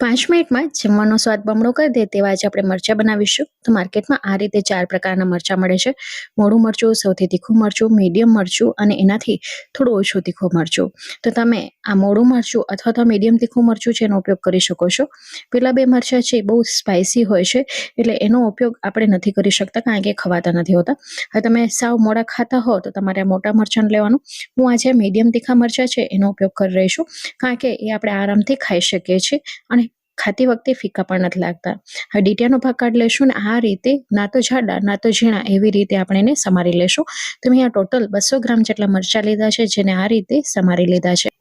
પાંચ મિનિટમાં જમવાનો સ્વાદ બમણો કરી દે તેવા આજે આપણે મરચાં બનાવીશું. તો માર્કેટમાં આ રીતે ચાર પ્રકારના મરચાં મળે છે. મોડું મરચું, સૌથી તીખું મરચું, મીડિયમ મરચું અને એનાથી થોડું ઓછું તીખું મરચું. તો તમે આ મોડું મરચું અથવા તો મીડિયમ તીખું મરચું છે એનો ઉપયોગ કરી શકો છો. પેલા બે મરચાં છે બહુ સ્પાઇસી હોય છે, એટલે એનો ઉપયોગ આપણે નથી કરી શકતા કારણ કે ખવાતા નથી હોતા. હવે તમે સાવ મોડા ખાતા હો તો તમારે મોટા મરચાં લેવાનું. હું આજે મીડિયમ તીખા મરચાં છે એનો ઉપયોગ કરી રહી છું, કારણ કે એ આપણે આરામથી ખાઈ શકીએ છીએ અને ખાતી વખતે ફીકા પણ નથી લાગતા. હવે ડીટીયાનો ભાગ કાઢી લેશું ને આ રીતે, ના તો જાડા, ના તો ઝીણા એવી રીતે આપણે એને સમારી લેશું તો મેં આ ટોટલ બસો ગ્રામ જેટલા મરચાં લીધા છે, જેને આ રીતે સમારી લીધા છે.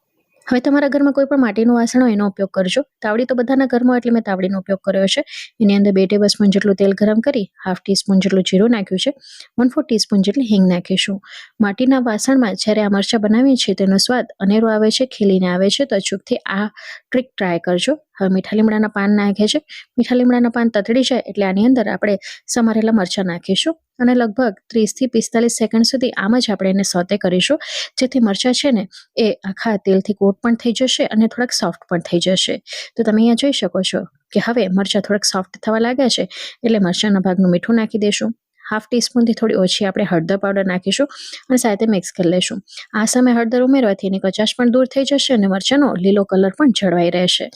હવે તમારા ઘરમાં કોઈ પણ માટીનું વાસણ હોય એનો ઉપયોગ કરજો. તાવડી તો બધાના ઘરમાં એટલે મેં તાવડીનો ઉપયોગ કર્યો છે. એની અંદર બે ટેબલ સ્પૂન જેટલું તેલ ગરમ કરી, હાફ ટીસ્પૂન જેટલું જીરું નાખ્યું છે. વન ફોર ટીસ્પૂન જેટલી હિંગ નાખીશું. માટીના વાસણમાં જ્યારે આ મરચાં બનાવીએ છીએ તેનો સ્વાદ અનેરો આવે છે, ખીલીને આવે છે, તો અચૂકથી આ ટ્રીક ટ્રાય કરજો. હવે મીઠા લીમડાના પાન નાખે છે. મીઠા લીમડાના પાન તતડી જાય એટલે આની અંદર આપણે સમારેલા મરચાં નાખીશું. અને લગભગ ત્રીસથી પિસ્તાલીસ સેકન્ડ સુધી આમ જ આપણે એને સોતે કરીશું. જેથી મરચાં છે ને, એ આખા તેલથી કોટ પણ થઈ જશે અને થોડાક સોફ્ટ પણ થઈ જશે. તો તમે અહીંયા જોઈ શકો છો કે હવે મરચાં થોડાક સોફ્ટ થવા લાગ્યા છે, એટલે મરચાંના ભાગનું મીઠું નાખી દઈશું હાફ ટીસ્પૂનથી થોડી ઓછી આપણે હળદર પાવડર નાખીશું અને સાથે મિક્સ કરી લઈશું આ સમયે હળદર ઉમેરવાથી એની કચાશ પણ દૂર થઈ જશે અને મરચાંનો લીલો કલર પણ જળવાઈ રહેશે.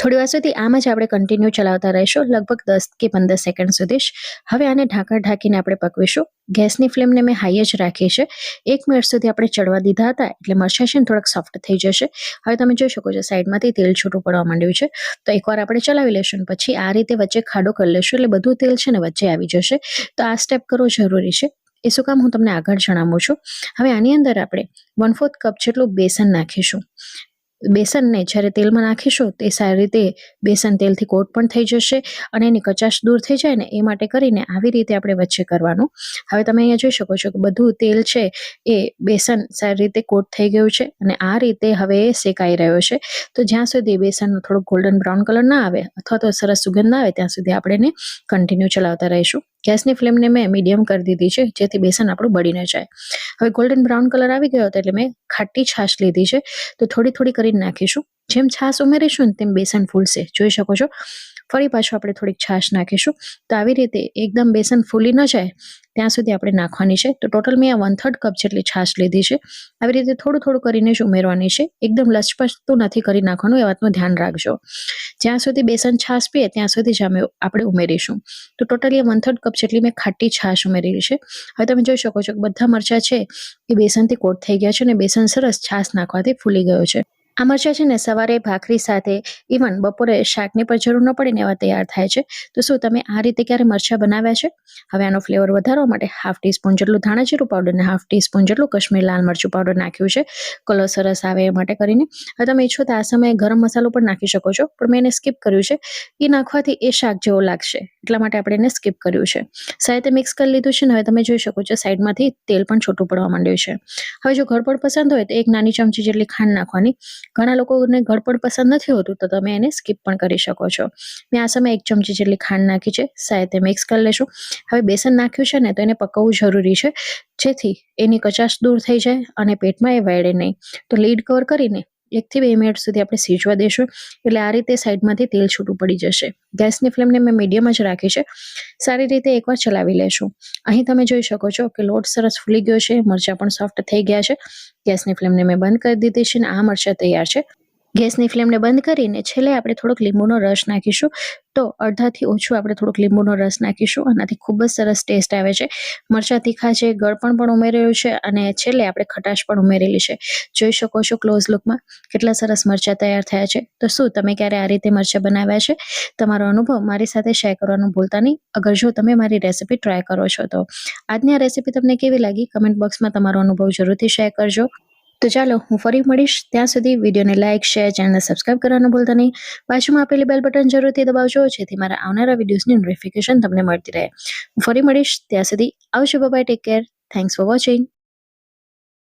થોડી વાર સુધી આમ જ આપણે કન્ટિન્યુ ચલાવતા રહીશું, લગભગ દસ કે પંદર સેકન્ડ સુધી હવે આને ઢાંકણ ઢાંકીને આપણે પકવીશું. ગેસની ફ્લેમને મેં હાઈ જ રાખી છે. એક મિનિટ સુધી આપણે ચડવા દીધા હતા, એટલે મરચાં છે થોડાક સોફ્ટ થઈ જશે. હવે તમે જોઈ શકો છો, સાઈડમાંથી તેલ છૂટું પડવા માંડ્યું છે. તો એકવાર આપણે ચલાવી લેશું પછી આ રીતે વચ્ચે ખાડો કરી લેશું એટલે બધું તેલ છે ને વચ્ચે આવી જશે. તો આ સ્ટેપ કરવો જરૂરી છે. એ શું કામ હું તમને આગળ જણાવું છું. હવે આની અંદર આપણે વન ફોર્થ કપ જેટલું બેસન નાખીશું. બેસનને જ્યારે તેલમાં નાખીશું, તે સારી રીતે બેસન તેલથી કોટ પણ થઈ જશે અને એની કચાશ દૂર થઈ જાય ને, એ માટે કરીને આવી રીતે આપણે વચ્ચે કરવાનું. હવે તમે અહીંયા જોઈ શકો છો કે બધું તેલ છે એ બેસન સારી રીતે કોટ થઈ ગયું છે અને આ રીતે હવે શેકાઈ રહ્યો છે. તો જ્યાં સુધી બેસનનો થોડો ગોલ્ડન બ્રાઉન કલર ના આવે અથવા તો સરસ સુગંધ ના આવે, ત્યાં સુધી આપણે એને કન્ટિન્યુ ચલાવતા રહીશું. ગેસની ફ્લેમને મેં મીડિયમ કરી દીધી છે, જેથી બેસન આપણું બળીને જાય. હવે ગોલ્ડન બ્રાઉન કલર આવી ગયો હતો એટલે મેં ખાટી છાશ લીધી છે. તો થોડી થોડી કરીને નાખીશું. જેમ છાશ ઉમેરીશું ને તેમ બેસન ફૂલશે. જોઈ શકો છો? ફરી પાછું આપણે થોડીક છાશ નાખીશું. તો આવી રીતે એકદમ બેસન ફૂલી ન જાય, ત્યાં સુધી આપણે નાખવાની છે. તો ટોટલ મેં આ વન થર્ડ કપ જેટલી છાશ લીધી છે. આવી રીતે થોડું થોડું કરીને જ ઉમેરવાની છે. એકદમ લચપચતું નથી કરી નાખવાનું, એ વાતનું ધ્યાન રાખજો. જ્યાં સુધી બેસન છાશ પીએ, ત્યાં સુધી જ અમે આપણે ઉમેરીશું. તો ટોટલી વન થર્ડ કપ જેટલી મેં ખાટી છાશ ઉમેરેલી છે. હવે તમે જોઈ શકો છો કે બધા મરચાં છે, એ બેસનથી કોટ થઈ ગયા છે અને બેસન સરસ છાશ નાખવાથી ફૂલી ગયો છે. આ મરચાં છે ને સવારે ભાખરી સાથે ઇવન બપોરે શાકની પણ જરૂર ન પડે ને એવા તૈયાર થાય છે. તો શું તમે આ રીતે ક્યારે મરચાં બનાવ્યા છે? હવે આનો ફ્લેવર વધારવા માટે હાફ ટીસ્પૂન જેટલું ધાણા જીરું પાવડર અને હાફ ટીસ્પૂન જેટલું કશ્મીર લાલ મરચું પાવડર નાખ્યું છે. કલર સરસ આવે એ માટે કરીને. હવે તમે ઈચ્છો તો આ સમયે ગરમ મસાલો પણ નાખી શકો છો, પણ મેં એને સ્કીપ કર્યું છે. એ નાખવાથી એ શાક જેવો લાગશે. એટલા માટે આપણે એને સ્કીપ કર્યું છે. સાથે મિક્સ કરી લીધું છે ને હવે તમે જોઈ શકો છો સાઈડમાંથી તેલ પણ છોટું પડવા માંડ્યું છે. હવે જો ઘર પસંદ હોય તો એક નાની ચમચી જેટલી ખાંડ નાખવાની. ઘણા લોકોને ગળપણ પસંદ નથી હોતું તો તમે એને સ્કીપ પણ કરી શકો છો. મેં આ સમયે એક ચમચી જેટલી ખાંડ નાખી છે. સાથે મિક્સ કરી લેશું. હવે બેસન નાખ્યું છે ને તો એને પકવવું જરૂરી છે. જેથી એની કચાશ દૂર થઈ જાય અને પેટમાં એ વેડે નહીં. તો લીડ કવર કરીને એકથી બે મિનિટ સુધી આપણે સીજવા દેશું. એટલે આ રીતે સાઈડમાંથી તેલ છૂટું પડી જશે. ગેસની ફ્લેમને મેં મીડિયમ જ રાખી છે. સારી રીતે એકવાર ચલાવી લેશું. અહીં તમે જોઈ શકો છો કે લોટ સરસ ફૂલી ગયો છે. મરચાં પણ સોફ્ટ થઈ ગયા છે. ગેસની ફ્લેમને મેં બંધ કરી દીધી છે અને આ મરચાં તૈયાર છે. ગેસની ફ્લેમને બંધ કરીને છેલ્લે આપણે થોડોક લીંબુનો રસ નાખીશું. તો અડધાથી ઓછું આપણે થોડોક લીંબુનો રસ નાખીશું. આનાથી ખૂબ જ સરસ ટેસ્ટ આવે છે. મરચાં તીખા છે ગળપણ પણ ઉમેરેલું છે અને છેલ્લે આપણે ખટાશ પણ ઉમેરેલી છે. જોઈ શકો છો ક્લોઝ લુકમાં કેટલા સરસ મરચાં તૈયાર થયા છે. તો શું, તમે ક્યારે આ રીતે મરચાં બનાવ્યા છે? તમારો અનુભવ મારી સાથે શેર કરવાનું ભૂલતા નહીં. અગર જો તમે મારી રેસીપી ટ્રાય કરો છો તો. આજની આ રેસીપી તમને કેવી લાગી? કમેન્ટ બોક્સમાં તમારો અનુભવ જરૂરથી શેર કરજો. તો ચાલો હું ફરી મળીશ. ત્યાં સુધી વિડીયોને લાઇક શેર ચેનલને સબસ્ક્રાઇબ કરવાનું ભૂલતા નહીં. બાજુમાં આપેલી બેલ બટન જરૂરથી દબાવજો, જેથી મારા આવનારા વિડીયોઝની નોટિફિકેશન તમને મળતી રહે. હું ફરી મળીશ. ત્યાં સુધી આવજો. Bye take care thanks for watching